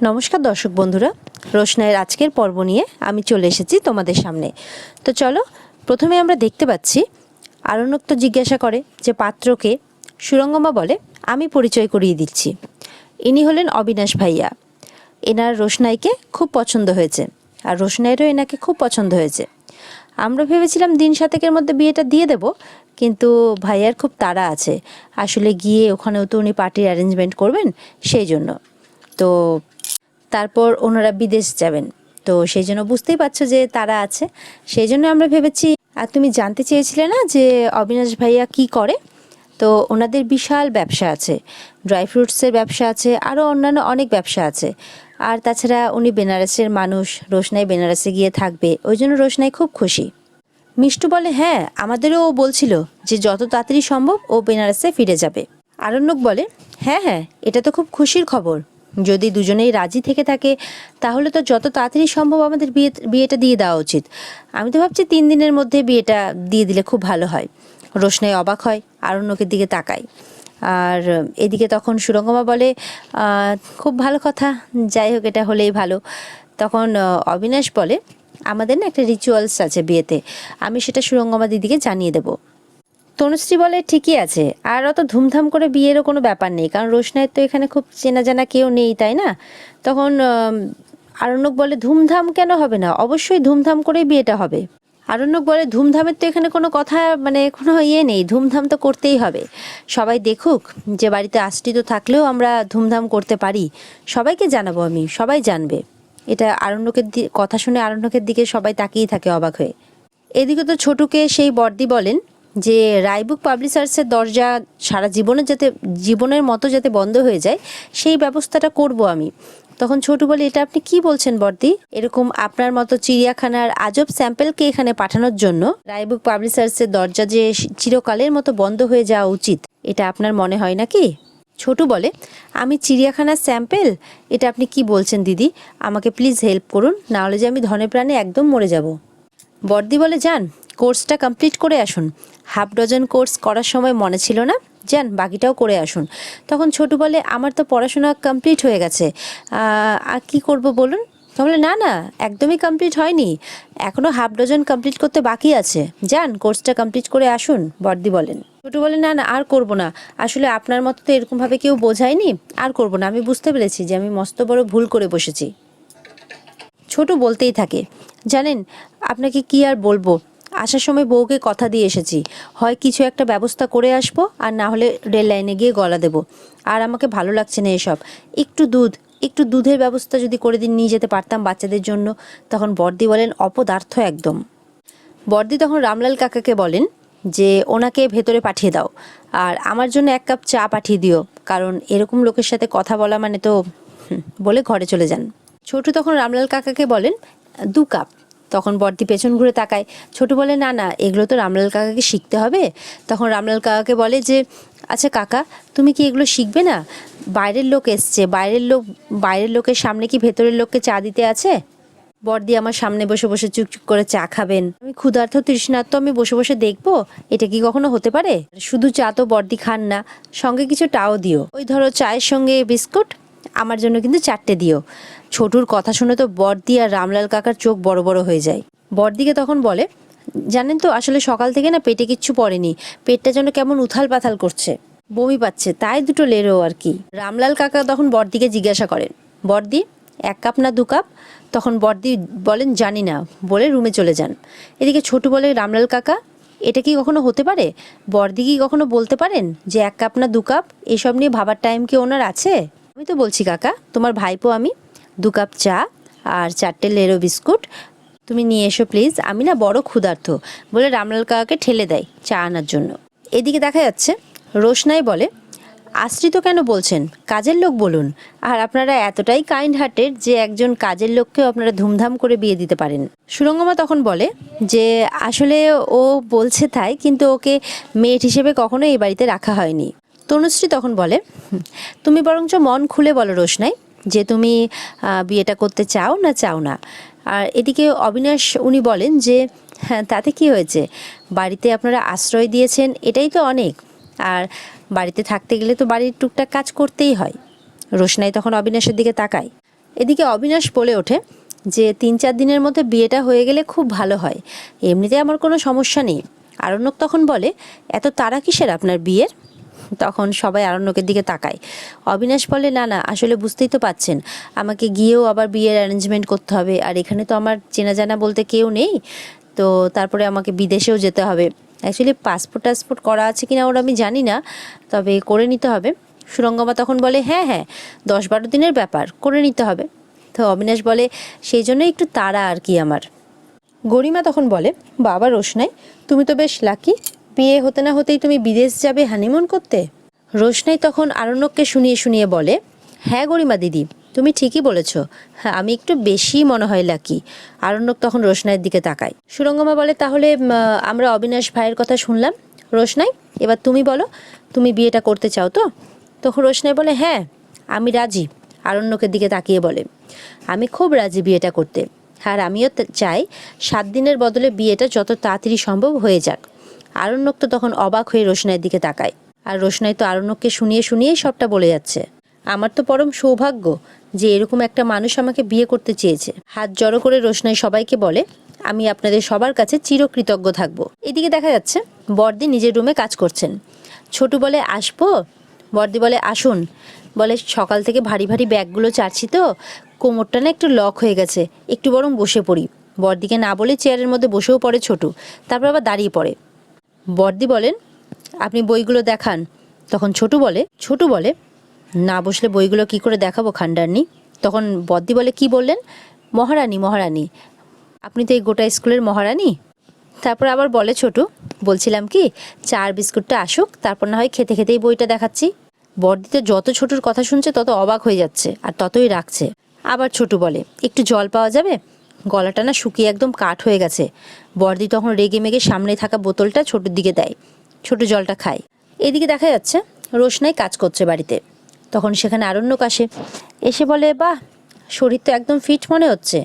নমস্কার দর্শক বন্ধুরা, রোশনাইয়ের আজকের পর্ব নিয়ে আমি চলে এসেছি তোমাদের সামনে। তো চলো, প্রথমে আমরা দেখতে পাচ্ছি আরণ্যক তো জিজ্ঞাসা করে যে পাত্রকে সুরঙ্গমা বলে, আমি পরিচয় করিয়ে দিচ্ছি। ইনি হলেন অবিনাশ ভাইয়া। এনার রোশনাইকে খুব পছন্দ হয়েছে, আর রোশনাইয়েরও এনাকে খুব পছন্দ হয়েছে। আমরা ভেবেছিলাম দিন সাতেকের মধ্যে বিয়েটা দিয়ে দেব, কিন্তু ভাইয়ার খুব তাড়া আছে। আসলে গিয়ে ওখানেও তো উনি পার্টির অ্যারেঞ্জমেন্ট করবেন, সেই জন্য। তো তারপর ওনারা বিদেশ যাবেন। তো সেই জন্য বুঝতেই পারছ যে তারা আছে। সেই জন্য আমরা ভেবেছি, আর তুমি জানতে চেয়েছিলে না যে অবিনাশ ভাইয়া কি করে? তো ওনাদের বিশাল ব্যবসা আছে। ড্রাই ফ্রুটসের ব্যবসা আছে, আরও অন্যান্য অনেক ব্যবসা আছে। আর তাছাড়া উনি বেনারসের মানুষ, রোশনাই বেনারসে গিয়ে থাকবে। ওই জন্য রোশনাই খুব খুশি। মিষ্টু বলে হ্যাঁ আমাদেরও ও বলছিল যে যত তাড়াতাড়ি সম্ভব ও বেনারসে ফিরে যাবে। আরণ্যক বলে হ্যাঁ হ্যাঁ এটা তো খুব খুশির খবর। যদি দুজনেই রাজি থেকে থাকে, তাহলে তো যত তাড়াতাড়ি সম্ভব আমাদের বিয়ে, বিয়েটা দিয়ে দেওয়া উচিত। আমি তো ভাবছি তিন দিনের মধ্যে বিয়েটা দিয়ে দিলে খুব ভালো হয়। রোশনাই অবাক হয়, আরণ্যকের দিকে তাকায়। আর এদিকে তখন সুরঙ্গমা বলে খুব ভালো কথা, যাই হোক এটা হলেই ভালো। তখন অবিনাশ বলে, আমাদের না একটা রিচুয়ালস আছে বিয়েতে। আমি সেটা সুরঙ্গমা দিদিকে জানিয়ে দেবো। তনুশ্রী বলে ঠিকই আছে। আর অত ধুমধাম করে বিয়েরও কোনো ব্যাপার নেই, কারণ রোশনাইয়ের তো এখানে খুব চেনা জানা কেউ নেই, তাই না? তখন আরণ্যক বলে, ধুমধাম কেন হবে না? অবশ্যই ধুমধাম করেই বিয়েটা হবে। আরণ্যক বলে, ধুমধামের তো এখানে কোনো কথা মানে কোনো ইয়ে নেই, ধুমধাম তো করতেই হবে। সবাই দেখুক, যে বাড়িতে আশ্রিত থাকলেও আমরা ধুমধাম করতে পারি। সবাইকে জানাব আমি, সবাই জানবে। এটা আরণ্যকের কথা শুনে আরণ্যকের দিকে সবাই তাকিয়ে থাকে অবাক হয়ে। এদিকে তো ছোটুকে সেই বর্দি বলেন যে রাইবুক পাবলিশার্সের দরজা সারা জীবনে যাতে, জীবনের মতো যাতে বন্ধ হয়ে যায়, সেই ব্যবস্থাটা করব আমি। তখন ছোটু বলে, এটা আপনি কি বলছেন বর্দি? এরকম আপনার মতো চিড়িয়াখানার আজব স্যাম্পেলকে এখানে পাঠানোর জন্য রাইবুক পাবলিশার্সের দরজা যে চিরকালের মতো বন্ধ হয়ে যাওয়া উচিত, এটা আপনার মনে হয় নাকি? ছোটু বলে, আমি চিড়িয়াখানার স্যাম্পেল? এটা আপনি কি বলছেন দিদি? আমাকে প্লিজ হেল্প করুন, নাহলে যে আমি ধনে প্রাণে একদম মরে যাব। বর্দি বলে, যান। কোর্সটা কমপ্লিট করে আসুন। হাফ ডজন কোর্স করার সময় মনে ছিল না? যান, বাকিটাও করে আসুন। তখন ছোটু বলে, আমার তো পড়াশোনা কমপ্লিট হয়ে গেছে। আর কি করব বলুন? তো বলে, না না, একদমই কমপ্লিট হয়নি। এখনও হাফ ডজন কমপ্লিট করতে বাকি আছে। যান, কোর্সটা কমপ্লিট করে আসুন বর্দি বলেন। ছোটু বলে, না না, আর করব না। আসলে আপনার মতো তো এরকমভাবে কেউ বোঝায়নি। আর করব না। আমি বুঝতে পেরেছি যে আমি মস্ত বড় ভুল করে বসেছি। ছোট বলতেই থাকে, জানেন, আপনাকে কি আর বলব? আসার সময় বউকে কথা দিয়ে এসেছি। হয় কিছু একটা ব্যবস্থা করে আসব, আর না হলে রেল লাইনে গিয়ে গলা দেবো। আর আমাকে ভালো লাগছে না এসব। একটু দুধ, একটু দুধের ব্যবস্থা যদি করে দিন, নিয়ে যেতে পারতাম বাচ্চাদের জন্য। তখন বর্দি বলেন, অপদার্থ একদম। বর্দি তখন রামলাল কাকাকে বলেন যে, ওনাকে ভেতরে পাঠিয়ে দাও। আর আমার জন্য এক কাপ চা পাঠিয়ে দিও, কারণ এরকম লোকের সাথে কথা বলা মানে তো বলে ঘরে চলে যান। ছোটু তখন রামলাল কাকাকে বলেন, দু কাপ। তখন বর্দি পেছন ঘুরে তাকায়। ছোট বলে, না না, এগুলো তো রামলাল কাকাকে শিখতে হবে। তখন রামলাল কাকাকে বলে যে আচ্ছা কাকা, তুমি কি এগুলো শিখবে না? বাইরের লোক এসছে। বাইরের লোক, বাইরের লোকের সামনে কি ভেতরের লোককে চা দিতে আছে? বর্দি আমার সামনে বসে বসে চুপচুপ করে চা খাবেন। আমি ক্ষুধার্ত তৃষ্ণার্ত, আমি বসে বসে দেখব, এটা কি কখনো হতে পারে? শুধু চা তো বর্দি খান না, সঙ্গে কিছু টাও দিও। ওই ধরো চায়ের সঙ্গে বিস্কুট, আমার জন্য কিন্তু চারটে দিও। ছোটুর কথা শুনে তো বর্দি আর রামলাল কাকার চোখ বড় বড় হয়ে যায়। বর্দিকে তখন বলে, জানেন তো, আসলে সকাল থেকে না পেটে কিচ্ছু পড়েনি। পেটটা যেন কেমন উথাল পাথাল করছে। বমি পাচ্ছে, তাই দুটো লেরো আর কি। রামলাল কাকা তখন বর্দিকে জিজ্ঞাসা করেন বর্দি এক কাপ না দু কাপ? তখন বর্দি বলেন, জানি না। বলে রুমে চলে যান। এদিকে ছোটু বলে, রামলাল কাকা, এটা কি কখনো হতে পারে? বর্দি কি কখনো বলতে পারেন যে এক কাপ না দু কাপ? এসব নিয়ে ভাবার টাইম কি ওনার আছে? আমি তো বলছি কাকা, তোমার ভাইপো আমি। দু কাপ চা আর চারটে লেরো বিস্কুট। তুমি নিয়ে এসো প্লিজ। আমি না বড় ক্ষুধার্ত। বলে রামলাল কাকাকে ঠেলে দেয় চা আনার জন্য। এদিকে দেখা যাচ্ছে, রোশনাই বলে, আশ্রিত কেন বলছেন? কাজের লোক বলুন। আর আপনারা এতটাই কাইন্ড হার্টেড যে একজন কাজের লোককেও আপনারা ধুমধাম করে বিয়ে দিতে পারেন। সুরঙ্গমা তখন বলে, যে আসলে ও বলছে তাই, কিন্তু ওকে মেয়েট হিসেবে কখনো এই বাড়িতে রাখা হয়নি। তনুশ্রী তখন বলে তুমি বরঞ্চ মন খুলে বলো রোশনাই। যে তুমি বিয়েটা করতে চাও না চাও না। আর এদিকে অবিনাশ উনি বলেন যে হ্যাঁ তাতে কি হয়েছে? বাড়িতে আপনারা আশ্রয় দিয়েছেন, এটাই তো অনেক। আর বাড়িতে থাকতে গেলে তো বাড়ির টুকটাক কাজ করতেই হয়। রোশনাই তখন অবিনাশের দিকে তাকায়। এদিকে অবিনাশ বলে ওঠে যে, তিন চার দিনের মধ্যে বিয়েটা হয়ে গেলে খুব ভালো হয়। এমনিতে আমার কোনো সমস্যা নেই। আরণ্যক তখন বলে, এত তারা কিসের আপনার বিয়ের? তখন সবাই আরণ্যকের দিকে তাকায়। অবিনাশ বলে, না না, আসলে বুঝতেই তো পাচ্ছেন আমাকে গিয়েও আবার বিয়ের অ্যারেঞ্জমেন্ট করতে হবে। আর এখানে তো আমার চেনা জানা বলতে কেউ নেই। তো তারপরে আমাকে বিদেশেও যেতে হবে। অ্যাকচুয়ালি পাসপোর্ট টাসপোর্ট করা আছে কিনা ওরা আমি জানি না। তবে করে নিতে হবে। সুরঙ্গমা তখন বলে হ্যাঁ হ্যাঁ দশ বারো দিনের ব্যাপার, করে নিতে হবে। তো অবিনাশ বলে, সেই জন্য একটু তাড়া আর কি আমার। গরিমা তখন বলে, বাবা রোশনাই, তুমি তো বেশ লাকি বিয়ে হতে না হতেই তুমি বিদেশ যাবে হানিমুন করতে? রোশনাই তখন আরণ্যককে শুনিয়ে শুনিয়ে বলে হ্যাঁ গরিমা দিদি, তুমি ঠিকই বলেছ। হ্যাঁ আমি একটু বেশি মনে হয় লাকি আরণ্যক তখন রোশনাইয়ের দিকে তাকায়। সুরঙ্গমা বলে, তাহলে আমরা অবিনাশ ভাইয়ের কথা শুনলাম। রোশনাই, এবার তুমি বলো, তুমি বিয়েটা করতে চাও তো? তখন রোশনাই বলে হ্যাঁ আমি রাজি। আরণ্যকের দিকে তাকিয়ে বলে, আমি খুব রাজি বিয়েটা করতে। আর আমিও চাই সাত দিনের বদলে বিয়েটা যত তাড়াতাড়ি সম্ভব হয়ে যাক। আরণ্যক তো তখন অবাক হয়ে রোশনাইয়ের দিকে তাকায়। আর রোশনাই তো আরণ্যককে শুনিয়ে শুনিয়েই সবটা বলে যাচ্ছে। আমার তো পরম সৌভাগ্য যে এরকম একটা মানুষ আমাকে বিয়ে করতে চেয়েছে। হাত জড়ো করে রোশনাই সবাইকে বলে, আমি আপনাদের সবার কাছে চিরকৃতজ্ঞ থাকব। এদিকে দেখা যাচ্ছে, বর্দি নিজের রুমে কাজ করছেন। ছোটু বলে, আসব? বর্দি বলে, আসুন। বলে, সকাল থেকে ভারী ভারী ব্যাগগুলো চাচ্ছি তো, কোমরটা না একটু লক হয়ে গেছে, একটু বরং বসে পড়ি। বর্দিকে না বলে চেয়ারের মধ্যে বসেও পড়ে ছোটু। তারপর আবার দাঁড়িয়ে পড়ে। বর্দি বলেন, আপনি বইগুলো দেখান। তখন ছোটু বলে ছোটু বলে, না বসলে বইগুলো কি করে দেখাবো খান্ডারনি তখন বদ্দি বলে, কি বললেন? মহারানী মহারানী, আপনি তো এই গোটা স্কুলের মহারানী। তারপর আবার বলে ছোটু, বলছিলাম কি, চার বিস্কুটটা আসুক, তারপর না হয় খেতে খেতেই বইটা দেখাচ্ছি। বর্দি তো যত ছোটুর কথা শুনছে, তত অবাক হয়ে যাচ্ছে, আর ততই রাখছে আবার ছোটু বলে, একটু জল পাওয়া যাবে? গলাটা না শুকিয়ে একদম কাঠ হয়ে গেছে। বর্দি তখন রেগে মেগে সামনে থাকা বোতলটা ছোটোর দিকে দেয়, ছোট জলটা খায়। এদিকে দেখা যাচ্ছে, রোশনাই কাজ করছে বাড়িতে। তখন সেখানে আরণ্যক আসে। এসে বলে, বাহ, শরীর তো একদম ফিট মনে হচ্ছে।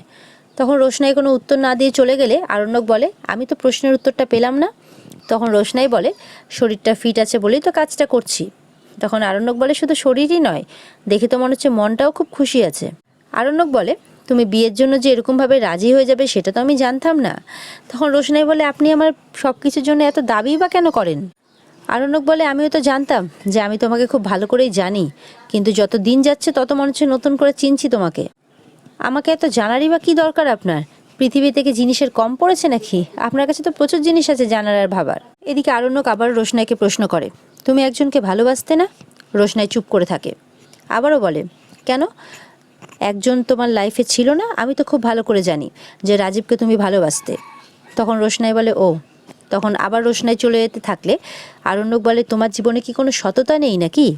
তখন রোশনাই কোনো উত্তর না দিয়ে চলে গেলে আরণ্যক বলে, আমি তো প্রশ্নের উত্তরটা পেলাম না। তখন রোশনাই বলে, শরীরটা ফিট আছে বলেই তো কাজটা করছি। তখন আরণ্যক বলে, শুধু শরীরই নয়, দেখে তো মনে হচ্ছে মনটাও খুব খুশি আছে। আরণ্যক বলে তুমি বিয়ের জন্য যে এরকমভাবে রাজি হয়ে যাবে সেটা তো আমি জানতাম না। তখন রোশনাই বলে, আপনি আমার সব কিছুর জন্য এত দাবি বা কেন করেন? আরণ্যক বলে, আমিও তো জানতাম যে আমি তোমাকে খুব ভালো করেই জানি, কিন্তু যত দিন যাচ্ছে তত মনে হচ্ছে নতুন করে চিনছি তোমাকে। আমাকে এত জানারই বা কী দরকার আপনার? পৃথিবী থেকে জিনিসের কম পড়েছে নাকি? আপনার কাছে তো প্রচুর জিনিস আছে জানার আর ভাবার। এদিকে আরণ্যক আবার রোশনাইকে প্রশ্ন করে, তুমি একজনকে ভালোবাসতে না? রোশনাই চুপ করে থাকে। আবারও বলে, কেন? একজন তোমার লাইফে ছিল না, আমি তো খুব ভালো করে জানি যে রাজীবকে তুমি ভালোবাসতে। তখন রোশনাই বলে, ও। তখন আবার রোশনাই চলে যেতে থাকলে, আরণ্যক বলে, তোমার জীবনে কি কোনো সততা নেই নাকি?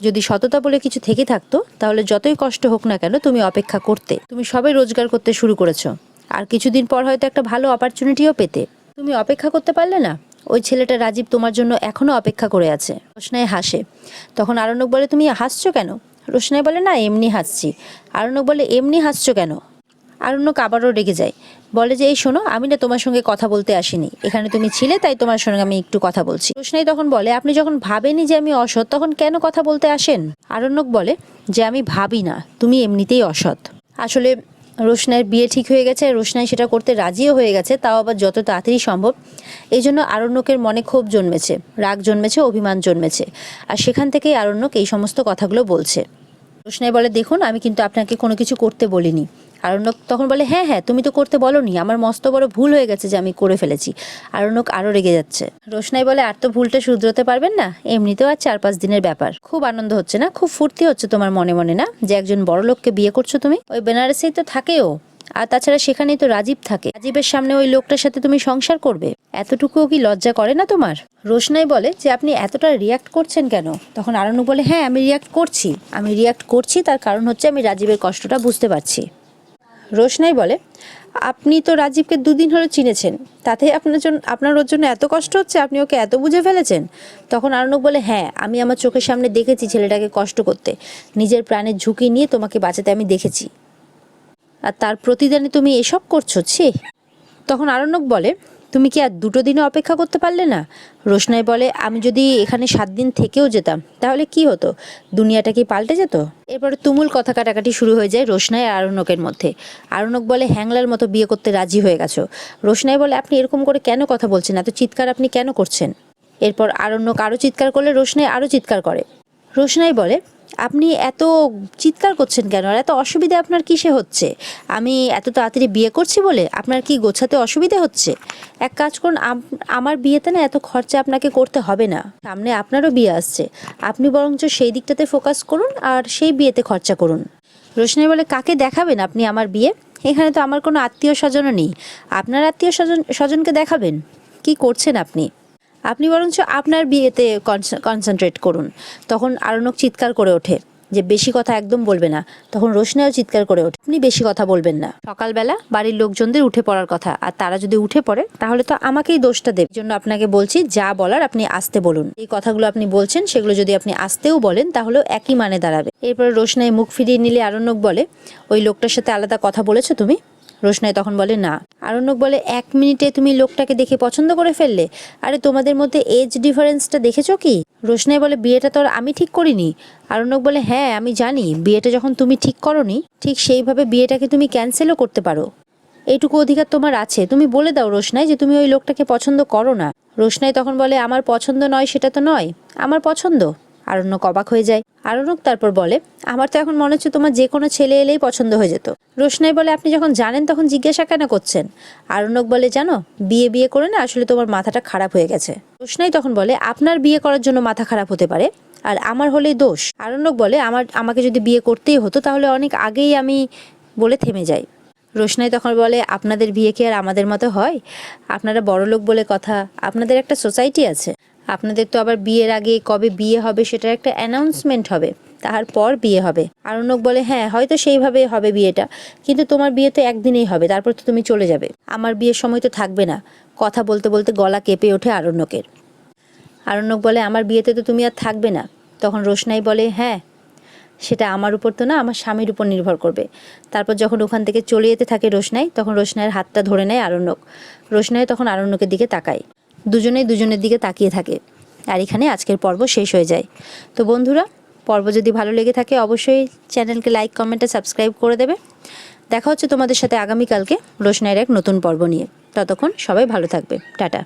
যদি সততা বলে কিছু থেকে থাকতো, তাহলে যতই কষ্ট হোক না কেন তুমি অপেক্ষা করতে। তুমি সবে রোজগার করতে শুরু করেছ। আর কিছুদিন পর হয়তো একটা ভালো অপরচুনিটিও পেতে। তুমি অপেক্ষা করতে পারলে না? ওই ছেলেটা রাজীব তোমার জন্য এখনও অপেক্ষা করে আছে। রোশনাই হাসে। তখন আরণ্যক বলে, তুমি হাসছো কেন? রোশনাই বলে, না, এমনি হাসছি। আরণ্যক বলে, এমনি হাসছো কেন? আরণ্যক আবারও রেগে যায়। বলে যে, এই শোনো, আমি না তোমার সঙ্গে কথা বলতে আসিনি। এখানে তুমি ছিলে, তাই তোমার সঙ্গে আমি একটু কথা বলছি। রোশনাই তখন বলে, আপনি যখন ভাবেনি যে আমি অসৎ, তখন কেন কথা বলতে আসেন? আরণ্যক বলে, যে আমি ভাবি না, তুমি এমনিতেই অসৎ। আসলে রোশনাইয়ের বিয়ে ঠিক হয়ে গেছে, রোশনাই সেটা করতে রাজিও হয়ে গেছে, তাও আবার যত তাড়াতাড়ি সম্ভব। এই জন্য আরণ্যকের মনে ক্ষোভ জন্মেছে, রাগ জন্মেছে, অভিমান জন্মেছে। আর সেখান থেকেই আরণ্যক এই সমস্ত কথাগুলো বলছে। রোশনাই বলে, দেখুন, আমি কিন্তু আপনাকে কোনো কিছু করতে বলিনি। আরণ্যক তখন বলে হ্যাঁ হ্যাঁ তুমি তো করতে বলনি, আমার মস্ত বড় ভুল হয়ে গেছে যে আমি করে ফেলেছি। আরণ্যক আরও রেগে যাচ্ছে। রোশনাই বলে, আর তো ভুলটা শুধরোতে পারবেন না, এমনিতেও আর চার পাঁচ দিনের ব্যাপার। খুব আনন্দ হচ্ছে না, খুব ফুর্তি হচ্ছে তোমার মনে মনে, না? যে একজন বড় লোককে বিয়ে করছ তুমি? ওই বেনারসেই তো থাকেও। আর তাছাড়া সেখানেই তো রাজীব থাকে। রাজীবের সামনে ওই লোকটার সাথে তুমি সংসার করবে। এতটুকুও কি লজ্জা করে না তোমার? রোশনাই বলে, যে আপনি এতটা রিয়াক্ট করছেন কেন? তখন আরণ্য বলে হ্যাঁ আমি রিয়াক্ট করছি। আমি রিয়াক্ট করছি, তার কারণ হচ্ছে আমি রাজীবের কষ্টটা বুঝতে পারছি। রোশনাই বলে, আপনি তো রাজীবকে দুদিন হলো চিনেছেন, তাতে আপনার জন্য আপনার ওর জন্য এত কষ্ট হচ্ছে, আপনি ওকে এত বুঝে ফেলেছেন? তখন আরণক বলে হ্যাঁ আমি আমার চোখের সামনে দেখেছি ছেলেটাকে কষ্ট করতে, নিজের প্রাণের ঝুঁকি নিয়ে তোমাকে বাঁচাতে আমি দেখেছি। আর তার প্রতিদানে তুমি এসব করছ, ছি? তখন আরণ্যক বলে তুমি কি আর দুটো দিনে অপেক্ষা করতে পারলে না? রোশনাই বলে, আমি যদি এখানে সাত দিন থেকেও যেতাম, তাহলে কি হতো? দুনিয়াটা কি পাল্টে যেত? এরপরে তুমুল কথা কাটাকাটি শুরু হয়ে যায় রোশনাই আর আরণ্যকের মধ্যে। আরণ্যক বলে, হ্যাংলার মতো বিয়ে করতে রাজি হয়ে গেছো। রোশনাই বলে, আপনি এরকম করে কেন কথা বলছেন? এত চিৎকার আপনি কেন করছেন? এরপর আরণ্যক আরও চিৎকার করলে রোশনাই আরও চিৎকার করে। রোশনাই বলে আপনি এত চিৎকার করছেন কেন? আর এত অসুবিধা আপনার কিসে হচ্ছে? আমি এত তাড়াতাড়ি বিয়ে করছি বলে আপনার কি গোছাতে অসুবিধা হচ্ছে? এক কাজ করুন আমার বিয়েতে না এত খরচা আপনাকে করতে হবে না। সামনে আপনারও বিয়ে আসছে। আপনি বরঞ্চ সেই দিকটাতে ফোকাস করুন আর সেই বিয়েতে খরচা করুন। রোশনাই বলে, কাকে দেখাবেন আপনি আমার বিয়ে? এখানে তো আমার কোনো আত্মীয় স্বজনও নেই। আপনার আত্মীয় স্বজন স্বজনকে দেখাবেন? কি করছেন আপনি? আপনি বরঞ্চ আপনার বিয়েতে কনসেন্ট্রেট করুন। তখন আরণক চিৎকার করে ওঠে যে বেশি কথা একদম বলবে না। তখন রোশনাও চিৎকার করে ওঠে, আপনি বেশি কথা বলবেন না। সকালবেলা বাড়ির লোকজনদের উঠে পড়ার কথা, আর তারা যদি উঠে পড়ে, তাহলে তো আমাকেই দোষটা দেবে। জন্য আপনাকে বলছি, যা বলার আপনি আসতে বলুন। এই কথাগুলো আপনি বলছেন, সেগুলো যদি আপনি আসতেও বলেন, তাহলেও একই মানে দাঁড়াবে। এরপর রোশনায় মুখ ফিরিয়ে নিলে আরণ্যক বলে, ওই লোকটার সাথে আলাদা কথা বলেছ তুমি? রোশনাই তখন বলে, না। আরণ্যক বলে, এক মিনিটে তুমি লোকটাকে দেখে পছন্দ করে ফেললে? আরে, তোমাদের মধ্যে এজ ডিফারেন্সটা দেখেছ কি? রোশনাই বলে, বিয়েটা তো আর আমি ঠিক করিনি। আরণ্যক বলে হ্যাঁ আমি জানি, বিয়েটা যখন তুমি ঠিক করনি, ঠিক সেইভাবে বিয়েটাকে তুমি ক্যান্সেলও করতে পারো। এইটুকু অধিকার তোমার আছে। তুমি বলে দাও রোশনাই যে তুমি ওই লোকটাকে পছন্দ করো না। রোশনাই তখন বলে, আমার পছন্দ নয়, সেটা তো নয়। আমার পছন্দ। আরণ্যক অবাক হয়ে যায়। আরণ্যক তারপর বলে, আমার তো এখন মনে হচ্ছে তোমার যে কোনো ছেলে এলেই পছন্দ হয়ে যেত। রোশনাই বলে, আপনি যখন জানেন তখন জিজ্ঞাসা কেন করছেন? আরণ্যক বলে, জানো, বিয়ে বিয়ে করে না আসলে তোমার মাথাটা খারাপ হয়ে গেছে। রোশনাই তখন বলে, আপনার বিয়ে করার জন্য মাথা খারাপ হতে পারে, আর আমার হলেই দোষ। আরণ্যক বলে, আমার, আমাকে যদি বিয়ে করতেই হতো তাহলে অনেক আগেই আমি বলে থেমে যাই। রোশনাই তখন বলে, আপনাদের বিয়ে কি আর আমাদের মতো হয়? আপনারা বড় লোক বলে কথা, আপনাদের একটা সোসাইটি আছে। আপনাদের তো আবার বিয়ের আগে কবে বিয়ে হবে সেটার একটা অ্যানাউন্সমেন্ট হবে, তারপর বিয়ে হবে। আরণ্যক বলে হ্যাঁ হয়তো সেইভাবে হবে বিয়েটা, কিন্তু তোমার বিয়ে তো একদিনেই হবে, তারপর তো তুমি চলে যাবে। আমার বিয়ের সময় তো থাকবে না। কথা বলতে বলতে গলা কেঁপে ওঠে আরণ্যকের। আরণ্যক বলে, আমার বিয়েতে তো তুমি আর থাকবে না। তখন রোশনাই বলে হ্যাঁ সেটা আমার উপর তো না, আমার স্বামীর উপর নির্ভর করবে। তারপর যখন ওখান থেকে চলে যেতে থাকে রোশনাই, তখন রোশনাইয়ের হাতটা ধরে নেয় আরণ্যক। রোশনাই তখন আরণ্যকের দিকে তাকায়। দুজনেই দুজনের দিকে তাকিয়ে থাকে। আর এখানে আজকের পর্ব শেষ হয়ে যায়। তো বন্ধুরা, পর্ব যদি ভালো লেগে থাকে অবশ্যই চ্যানেলকে লাইক, কমেন্টে সাবস্ক্রাইব করে দেবে। দেখা হচ্ছে তোমাদের সাথে আগামীকালকে রোশনাইয়ের এক নতুন পর্ব নিয়ে। ততক্ষণ সবাই ভালো থাকবে। টাটা।